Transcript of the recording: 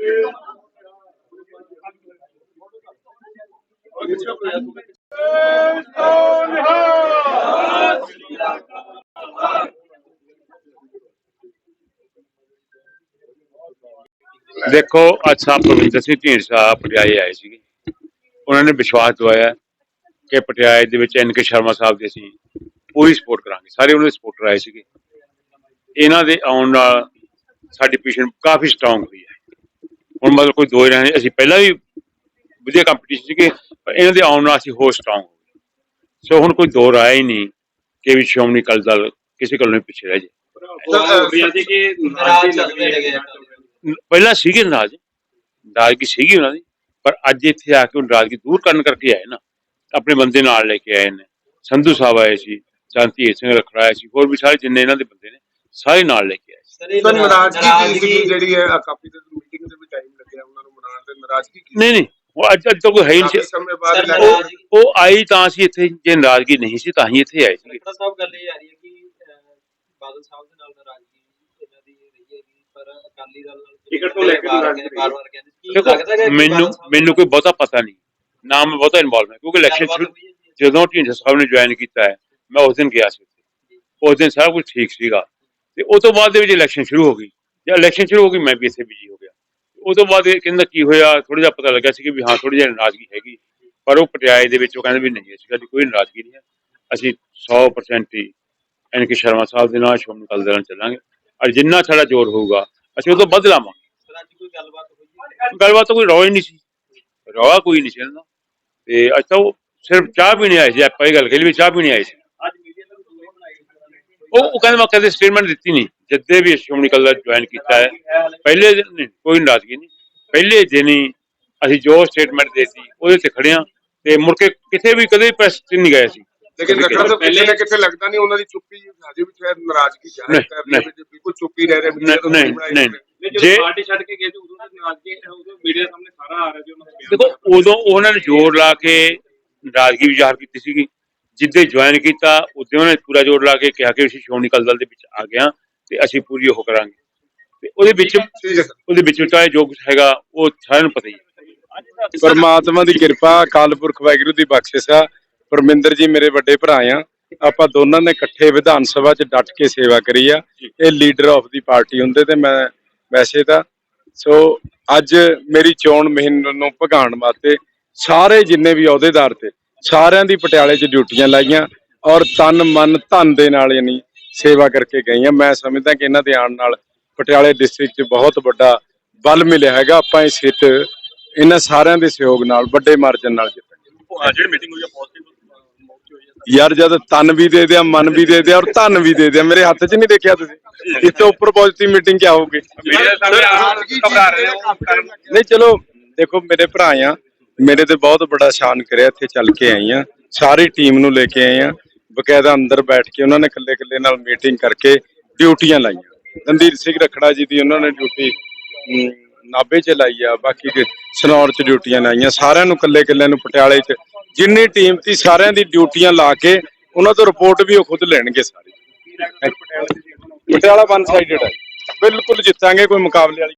ਦੇਖੋ, ਅੱਜ ਸਾਹਿਬ ਪਵਿੰਦਰ ਸਿੰਘ ਢੀਂਡ ਸਾਹਿਬ ਪਟਿਆਲੇ ਆਏ ਸੀ ਉਹਨਾਂ ਨੇ ਵਿਸ਼ਵਾਸ ਦਵਾਇਆ ਕਿ ਪਟਿਆਲੇ ਦੇ ਵਿੱਚ ਐਨਕੇ ਸ਼ਰਮਾ ਸਾਹਿਬ ਦੇ ਅਸੀਂ ਪੂਰੀ ਸਪੋਰਟ ਕਰਾਂਗੇ। ਸਾਰੇ ਉਹਨਾਂ ਦੇ ਸਪੋਰਟਰ ਆਏ ਸੀਗੇ। ਇਹਨਾਂ ਦੇ ਆਉਣ ਨਾਲ ਸਾਡੀ ਪੋਜੀਸ਼ਨ ਕਾਫੀ ਸਟਰੋਂਗ ਹੋਈ ਹੈ। ਹੁਣ ਮਤਲਬ ਕੋਈ ਦੋ ਰਹੇ ਅਸੀਂ ਪਹਿਲਾਂ ਵੀ ਵਧੀਆ ਕੰਪੀਟੀਸ਼ਨ ਸੀਗੇ ਪਰ ਇਹਨਾਂ ਦੇ ਆਉਣ ਨਾਲ ਅਸੀਂ ਹੋਰ ਸਟਰੋਂਗ ਹੋ ਗਏ ਸੋ ਹੁਣ ਕੋਈ ਦੋ ਰਾਏ ਹੀ ਨਹੀਂ ਕਿ ਵੀ ਸ਼੍ਰੋਮਣੀ ਅਕਾਲੀ ਦਲ ਕਿਸੇ ਕੋਲ ਨਹੀਂ ਪਿੱਛੇ ਰਹਿ ਜੇ। ਪਹਿਲਾਂ ਸੀਗੇ ਨਾਰਾਜ਼ ਨਾਰਾਜ਼ਗੀ ਸੀਗੀ ਉਹਨਾਂ ਦੀ ਪਰ ਅੱਜ ਇੱਥੇ ਆ ਕੇ ਉਹ ਨਾਰਾਜ਼ਗੀ ਦੂਰ ਕਰਨ ਕਰਕੇ ਆਏ ਨਾ ਆਪਣੇ ਬੰਦੇ ਨਾਲ ਲੈ ਕੇ ਆਏ ਨੇ ਸੰਧੂ ਸਾਹਿਬ ਆਏ ਸੀ ਸ਼ਾਂਤੀ ਸਿੰਘ ਰਖੜਾ ਆਏ ਸੀ ਹੋਰ ਵੀ ਸਾਰੇ ਜਿੰਨੇ ਇਹਨਾਂ ਦੇ ਬੰਦੇ ਨੇ ਸਾਰੇ ਨਾਲ ਲੈ ਕੇ ਆਏ ਸੀ। ਸਰ ਇਹ ਨਾਰਾਜ਼ਗੀ ਜਿਹੜੀ ਹੈ ਕਾਫੀ ਦਿਨ ਮੀਟਿੰਗ ਦੇ ਵਿੱਚ ਟਾਈਮ ਲੱਗਿਆ ਉਹਨਾਂ ਨੂੰ ਮਨਾਉਣ ਦੇ ਨਾਰਾਜ਼ਗੀ ਕੀ ਨਹੀਂ ਨਹੀਂ ਉਹ ਅੱਜ ਅੱਜ ਤਾਂ ਕੋਈ ਹੈ ਹੀ ਕਾਫੀ ਨਹੀਂ ਸੀ। ਸਮੇਂ ਬਾਅਦ ਸਰ, ਇਲੈਕਸ਼ਨ- ਨਾਰਾਜ਼ਗੀ- ਉਹ ਆਈ ਤਾਂ ਸੀ ਇੱਥੇ ਜੇ ਨਾਰਾਜ਼ਗੀ ਨਹੀਂ ਸੀ ਤਾਂ ਹੀ ਇੱਥੇ ਆਏ ਸੀ ਡਾਕਟਰ ਸਾਹਿਬ ਗੱਲ ਇਹ ਆ ਰਹੀ ਹੈ ਕਿ ਅਹ, ਬਾਦਲ ਸਾਹਿਬ ਦੇ ਨਾਲ ਨਾਰਾਜ਼ਗੀ ਇਹਨਾਂ ਦੀ ਰਹੀ ਹੈਗੀ ਪਰ ਅਕਾਲੀ ਦਲ ਨਾਲ ਟਿਕਟ ਤੋਂ ਲੈ ਕੇ ਨਾਰਾਜ਼ਗੀ ਰਹੀ। ਬਾਰ-ਬਾਰ ਕਹਿੰਦੇ ਸੀ। ਕੀ ਦੇਖੋ ਲੱਗਦਾ ਹੈ ਕਿ ਮੈਨੂੰ ਬਾਦਲ ਸਾਹਿਬ ਮੈਨੂੰ ਕੋਈ ਬਹੁਤਾ ਪਤਾ ਨਹੀਂ ਨਾ ਮੈਂ ਬਹੁਤਾ ਇਨਵੋਲਵ ਹੈ ਕਿਉਂਕਿ ਇਲੈਕਸ਼ਨ ਗੱਲਬਾਤ ਸ਼ੁਰੂ ਹੋਈ ਹੈ ਜੀ? ਜਦੋਂ ਢੀਂਡਸਾ ਸਾਹਿਬ ਨੇ ਜੁਆਇਨ ਕੀਤਾ ਹੈ ਮੈਂ ਉਸ ਦਿਨ ਗਿਆ ਸੀ ਉੱਥੇ। ਉਸ ਦਿਨ ਸਾਰਾ ਕੁਝ ਠੀਕ ਸੀਗਾ ਤੇ ਉਸ ਤੋਂ ਬਾਅਦ ਦੇ ਵਿੱਚ ਇਲੈਕਸ਼ਨ ਸ਼ੁਰੂ ਹੋ ਗਈ ਜਦ ਇਲੈਕਸ਼ਨ ਸ਼ੁਰੂ ਹੋ ਗਈ ਮੈਂ ਵੀ ਇੱਥੇ ਬਿਜ਼ੀ ਹੋ ਉਸ ਤੋਂ ਬਾਅਦ ਇਹ ਕਹਿੰਦਾ ਕੀ ਹੋਇਆ ਥੋੜਾ ਜਿਹਾ ਪਤਾ ਲੱਗਾ ਸੀ ਕਿ ਵੀ ਹਾਂ ਥੋੜੀ ਜਿਹੀ ਨਾਰਾਜ਼ਗੀ ਹੈਗੀ। ਪਰ ਉਹ ਪਟਿਆਲੇ ਦੇ ਵਿੱਚ ਉਹ ਕਹਿੰਦੇ ਵੀ ਨਹੀਂ ਅਸੀਂ ਕੋਈ ਨਾਰਾਜ਼ਗੀ ਨਹੀਂ ਹੈ। ਅਸੀਂ 100% ਹੀ ਐਨ ਕੇ ਸ਼ਰਮਾ ਸਾਹਿਬ ਦੇ ਨਾਲ ਸ਼੍ਰੋਮਣੀ ਅਕਾਲੀ ਦਲ ਨਾਲ ਚੱਲਾਂਗੇ। ਔਰ ਜਿੰਨਾ ਸਾਡਾ ਜ਼ੋਰ ਹੋਊਗਾ ਅਸੀਂ ਉਹ ਤੋਂ ਵੱਧ ਲਾਵਾਂਗੇ। ਗੱਲਬਾਤ ਕੋਈ ਰੌਲਾ ਨਹੀਂ ਸੀ। ਰੌਲਾ ਕੋਈ ਨਹੀਂ ਸੀ ਦਾ। ਤੇ ਅੱਜ ਤਾਂ ਉਹ ਸਿਰਫ ਚਾਹ ਪੀਣੇ ਆਏ ਸੀ ਆਪਾਂ ਇਹ ਗੱਲ ਕਹੀ ਵੀ ਚਾਹ ਪੀਣੇ ਆਏ ਸੀ ਅੱਜ ਮੀਡੀਆ ਨੂੰ ਦੂਰ ਬਣਾਈ ਉਹ ਉਹ ਕਹਿੰਦੇ ਮੈਂ ਕਦੇ ਸਟੇਟਮੈਂਟ ਦਿੱਤੀ ਨਹੀਂ। ਜਦੇ ਵੀ ਸ਼੍ਰੋਮਣੀ ਅਕਾਲੀ ਦਲ ਜੁਆਇਨ ਕੀਤਾ ਹੈ ਪਹਿਲੇ ਦਿਨ ਨਹੀਂ, ਕੋਈ ਨਾਰਾਜ਼ਗੀ ਨਹੀਂ। ਪਹਿਲੇ ਦਿਨ ਹੀ ਅਸੀਂ ਜੋ ਸਟੇਟਮੈਂਟ ਦੇਤੀ ਉਹਦੇ ਤੇ ਖੜਿਆ ਤੇ ਮੁੜ ਕੇ ਕਿਤੇ ਵੀ ਕਦੇ ਪ੍ਰੈਸ ਚ ਨਹੀਂ ਗਏ ਸੀ ਲੇਕਿਨ ਤਾਂ ਕਿਤੇ ਨਾ ਕਿਤੇ ਲੱਗਦਾ ਨਹੀਂ ਉਹਨਾਂ ਦੀ ਚੁੱਪੀ ਹਜੇ ਵੀ ਸ਼ਾਇਦ ਨਾਰਾਜ਼ਗੀ ਜ਼ਾਹਿਰ ਨਹੀਂ, ਕਰ ਰਹੀ ਨਹੀਂ। ਹੈ ਬਿਲਕੁਲ ਚੁੱਪੀ ਰਹਿ ਰਹੇ ਨਹੀਂ ਨਹੀਂ ਨਹੀਂ। ਜਦੋਂ ਜੇ ਪਾਰਟੀ ਛੱਡ ਕੇ ਗਏ ਸੀ ਉਦੋਂ ਤੱਕ ਨਾਰਾਜ਼ਗੀ ਉਦੋਂ ਮੀਡੀਆ ਸਾਹਮਣੇ ਸਾਰਾ ਆ ਰਿਹਾ ਸੀ ਉਹਨਾਂ ਦਾ ਬਿਆਨ ਦੇਖੋ ਉਦੋਂ ਉਹਨਾਂ ਨੇ ਜ਼ੋਰ ਲਾ ਕੇ ਨਾਰਾਜ਼ਗੀ ਵੀ ਜ਼ਾਹਰ ਕੀਤੀ ਸੀਗੀ। ਜਿੱਦੇ ਜੁਆਇਨ ਕੀਤਾ ਉਦੋਂ ਉਹਨਾਂ ਪੂਰਾ ਜ਼ੋਰ ਲਾ ਕੇ ਕਿਹਾ ਕਿ ਅਸੀਂ ਸ਼੍ਰੋਮਣੀ ਅਕਾਲੀ ਦਲ ਦੇ ਵਿੱਚ ਆ ਹਾਂ ਤੇ ਅਸੀਂ ਪੂਰੀ ਉਹ ਕਰਾਂਗੇ। ਤੇ ਉਹਦੇ ਵਿੱਚ ਉਹਦੇ ਵਿੱਚ ਚਾਹੇ ਜੋ ਕੁਝ ਹੈਗਾ ਉਹ ਸਾਰਿਆਂ ਨੂੰ ਪਤਾ ਹੀ ਹੈ। ਪਰਮਾਤਮਾ ਦੀ ਕਿਰਪਾ ਅਕਾਲ ਪੁਰਖ ਵਾਹਿਗੁਰੂ ਦੀ ਬਖਸ਼ਿਸ਼ ਆ। ਪਰਮਿੰਦਰ ਜੀ ਮੇਰੇ ਵੱਡੇ ਭਰਾ ਆ। ਆਪਾਂ ਦੋਨਾਂ ਨੇ ਇਕੱਠੇ ਵਿਧਾਨ ਸਭਾ 'ਚ ਡਟ ਕੇ ਸੇਵਾ ਕਰੀ ਆ। ਇਹ ਲੀਡਰ ਆਫ ਦੀ ਪਾਰਟੀ ਹੁੰਦੇ ਤੇ ਮੈਂ ਵੈਸੇ ਤਾਂ ਸੋ ਅੱਜ ਮੇਰੀ ਚੋਣ ਮੁਹਿੰਮ ਨੂੰ ਭਗਾਉਣ ਵਾਸਤੇ ਸਾਰੇ ਜਿੰਨੇ ਵੀ ਅਹੁਦੇਦਾਰ ਤੇ ਸਾਰਿਆਂ ਦੀ ਪਟਿਆਲੇ 'ਚ ਡਿਊਟੀਆਂ ਲਾਈਆਂ ਔਰ ਤਨ ਮਨ ਧਨ ਦੇ ਨਾਲ ਯਾਨੀ ਸੇਵਾ ਕਰਕੇ ਗਈਆਂ। ਮੈਂ ਸਮਝਦਾ ਕਿ ਇਹਨਾਂ ਦੇ ਆਉਣ ਨਾਲ ਪਟਿਆਲੇ ਡਿਸਟ੍ਰਿਕਟ 'ਚ ਬਹੁਤ ਵੱਡਾ ਬਲ ਮਿਲਿਆ ਹੈਗਾ। ਆਪਾਂ ਇਸ ਹਿੱਤ ਇਹਨਾਂ ਸਾਰਿਆਂ ਦੇ ਸਹਿਯੋਗ ਨਾਲ ਵੱਡੇ ਮਾਰਜਨ ਨਾਲ ਜਿੱਤਾਂਗੇ। ਜਿਹੜੀ ਮੀਟਿੰਗ ਹੋਈ ਹੈ ਪੋਜ਼ਿਟਿਵ ਯਾਰ ਜਦ ਤਨ ਵੀ ਦੇ ਦਿਆ ਮਨ ਵੀ ਦੇ ਦਿਆ ਔਰ ਧਨ ਵੀ ਦੇ ਦਿਆ ਮੇਰੇ ਹੱਥ 'ਚ ਨਹੀਂ ਦੇਖਿਆ ਤੁਸੀਂ। ਇਸ ਤੋਂ ਉੱਪਰ ਪੋਜ਼ਿਟਿਵ ਮੀਟਿੰਗ ਕੀ ਹੋਊਗੀ? ਨਹੀਂ ਚਲੋ ਦੇਖੋ ਮੇਰੇ ਭਰਾ ਆ। ਮੇਰੇ ਤੇ ਬਹੁਤ ਬੜਾ ਸ਼ਾਨ ਕਰਿਆ ਇੱਥੇ ਚੱਲ ਕੇ ਆਈ ਆ ਸਾਰੀ ਟੀਮ ਨੂੰ ਲੈ ਕੇ ਆਏ ਆ ਬਕਾਇਦਾ ਅੰਦਰ ਬੈਠ ਕੇ ਉਹਨਾਂ ਨੇ ਇਕੱਲੇ ਇਕੱਲੇ ਨਾਲ ਮੀਟਿੰਗ ਕਰਕੇ ਡਿਊਟੀਆਂ ਲਾਈਆਂ। ਰਣਧੀਰ ਸਿੰਘ ਰਖੜਾ ਜੀ ਦੀ ਉਹਨਾਂ ਨੇ ਡਿਊਟੀ ਨਾਭੇ 'ਚ ਲਾਈ ਆ ਬਾਕੀ ਦੇ ਸਨੌਰ 'ਚ ਡਿਊਟੀਆਂ ਲਾਈਆਂ। ਸਾਰਿਆਂ ਨੂੰ ਇਕੱਲੇ ਇਕੱਲੇ ਨੂੰ ਪਟਿਆਲੇ 'ਚ। ਜਿੰਨੀ ਟੀਮ ਸੀ ਸਾਰਿਆਂ ਦੀ ਡਿਊਟੀਆਂ ਲਾ ਕੇ ਉਹਨਾਂ ਤੋਂ ਰਿਪੋਰਟ ਵੀ ਉਹ ਖੁਦ ਲੈਣਗੇ ਸਾਰੇ। ਪਟਿਆਲਾ ਵਨ ਸਾਈਡਡ ਹੈ ਬਿਲਕੁਲ ਜਿੱਤਾਂਗੇ ਕੋਈ ਮੁਕਾਬਲੇ ਵਾਲੀ